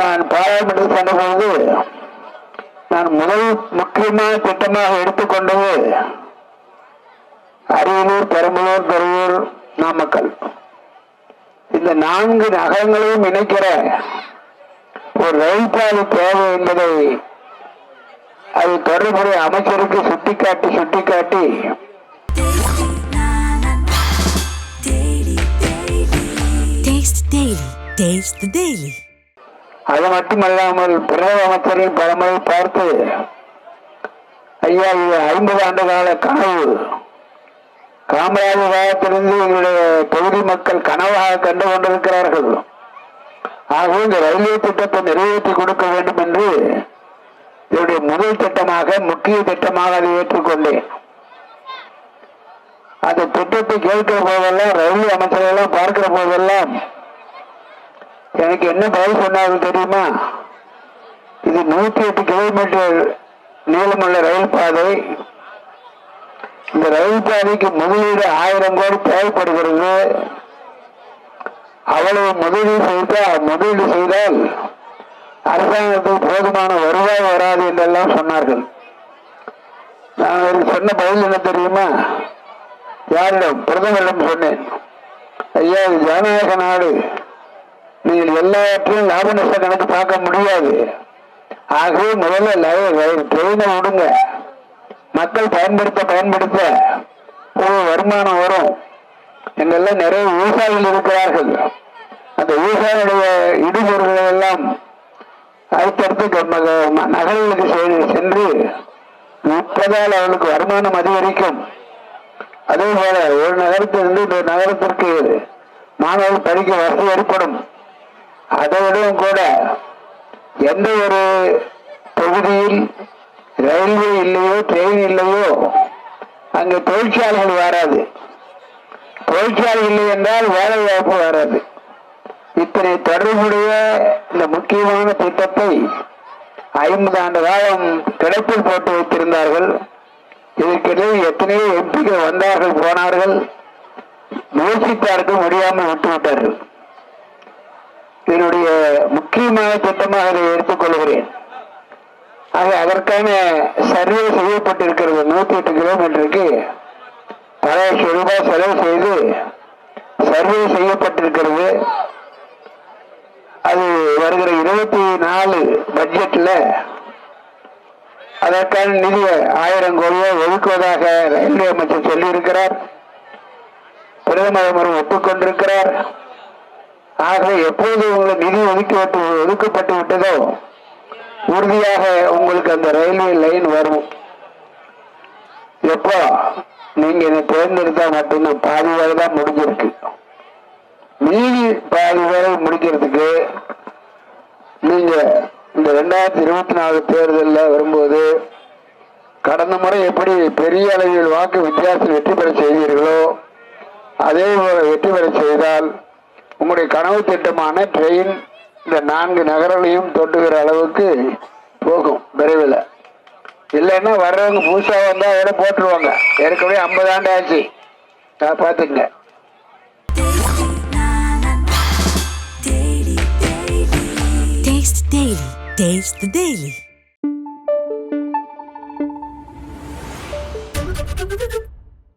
நான் பாராளுமன்றத்தில் சென்றபோது நான் முதல் முக்கியமான திட்டமாக எடுத்துக்கொண்டது அரியலூர் பெரம்பலூர் பெரூர் நாமக்கல் இந்த நான்கு நகரங்களையும் இணைக்கிற ஒரு ரயில் பாதை தேவை என்பதை அது தொடர்புடைய அமைச்சருக்கு சுட்டிக்காட்டி சுட்டிக்காட்டி Taste Taste the Daily. அது மட்டுமல்லாமல் பிரதம அமைச்சரின் பலமுறை பார்த்து ஐயா இது ஐம்பது ஆண்டு கால கனவு. காமராஜர் காலத்திலிருந்து எங்களுடைய தொகுதி மக்கள் கனவாக கண்டு கொண்டிருக்கிறார்கள். ஆகவே இந்த ரயில்வே திட்டத்தை நிறைவேற்றி கொடுக்க வேண்டும் என்று என்னுடைய முதல் திட்டமாக முக்கிய திட்டமாக அதை ஏற்றுக்கொண்டேன். அந்த திட்டத்தை கேட்கிற போதெல்லாம் ரயில்வே அமைச்சர்களெல்லாம் பார்க்கிற போதெல்லாம் எனக்கு என்ன பதில் சொன்னார்கள் தெரியுமா? இது நூத்தி எட்டு கிலோமீட்டர் நீளமுள்ள ரயில் பாதை. இந்த ரயில் பாதைக்கு முதலீடு ஆயிரம் கோடி தேவைப்படுகிறது. அவ்வளவு முதலீடு செய்தால் முதலீடு செய்தால் அரசாங்கத்துக்கு போதுமான வருவாய் வராது என்றெல்லாம் சொன்னார்கள். நான் அவருக்கு சொன்ன பதில் என்ன தெரியுமா? யாரிடம்? பிரதமரிடம் சொன்னேன். ஐயா இது ஜனநாயக நாடு. எல்லாவற்றையும் லாப நஷ்ட கணக்கு பார்க்க முடியாது. ஆகவே முதல்ல ட்ரெயினை விடுங்க. மக்கள் பயன்படுத்த பயன்படுத்த. ஒரு வருமானம் வரும். எங்கெல்லாம் நிறைய விவசாயிகள் இருக்கிறார்கள். அந்த விவசாயிகளுடைய இடுபொருள்களை எல்லாம் அடுத்தடுத்து க- நகரங்களுக்கு செ- சென்று விற்பதால் அவர்களுக்கு வருமானம் அதிகரிக்கும். அதே போல ஒரு நகரத்திலிருந்து இன்னொரு நகரத்திற்கு மாணவர்கள் படிக்க வசதி ஏற்படும். அதை விடவும் கூட எந்த ஒரு தொகுதியில் ரயில்வே இல்லையோ ட்ரெயின் இல்லையோ அங்கே தொழிற்சாலைகள் வராது. தொழிற்சாலை இல்லை என்றால் வேலை வாய்ப்பு வராது. இத்தனை தொடர்புடைய இந்த முக்கியமான திட்டத்தை ஐம்பது ஆண்டு காலம் கிடப்பில் போட்டு வைத்திருந்தார்கள். இதற்கிடையே எத்தனையோ எம்பிகள் வந்தார்கள் போனார்கள். முயற்சித்தார்கள் முடியாமல் விட்டுவிட்டார்கள். இதனுடைய முக்கியமான திட்டமாக அதை எடுத்துக்கொள்கிறேன். ஆக அதற்கான சர்வே செய்யப்பட்டிருக்கிறது. நூத்தி எட்டு கிலோமீட்டருக்கு பல லட்சம் ரூபாய் செலவு செய்து சர்வே செய்யப்பட்டிருக்கிறது. அது வருகிற இருபத்தி நாலு பட்ஜெட்ல அதற்கான நிதியை ஆயிரம் கோடியை ஒதுக்குவதாக ரயில்வே அமைச்சர் சொல்லியிருக்கிறார். பிரதமர் ஒப்புக்கொண்டிருக்கிறார். ஆகவே எப்போது உங்களுக்கு நிதி ஒதுக்கப்பட்டு ஒதுக்கப்பட்டு விட்டதோ உறுதியாக உங்களுக்கு அந்த ரயில்வே லைன் வரும். எப்போ நீங்க இதை தேர்ந்தெடுத்தா மட்டும்தான் பாதி வேலை தான் முடிஞ்சிருக்கு. மீதி பாதி வேலை முடிக்கிறதுக்கு நீங்க இந்த ரெண்டாயிரத்தி இருபத்தி நாலு தேர்தலில் வரும்போது கடந்த முறை எப்படி பெரிய அளவில் வாக்கு வித்தியாசம் வெற்றி பெற செய்தீர்களோ அதே போல வெற்றி பெற செய்தால் உங்களுடைய கனவு திட்டமான ட்ரெயின் இந்த நான்கு நகரங்களையும் தொட்டுகிற அளவுக்கு போகும் விரைவில் இல்லைன்னா வர்றவங்க புதுசாக வந்தால் அதோட போட்டுருவாங்க ஏற்கனவே ஐம்பது ஆண்டு ஆச்சு நான் பார்த்துங்க Taste Daily. Taste the Daily.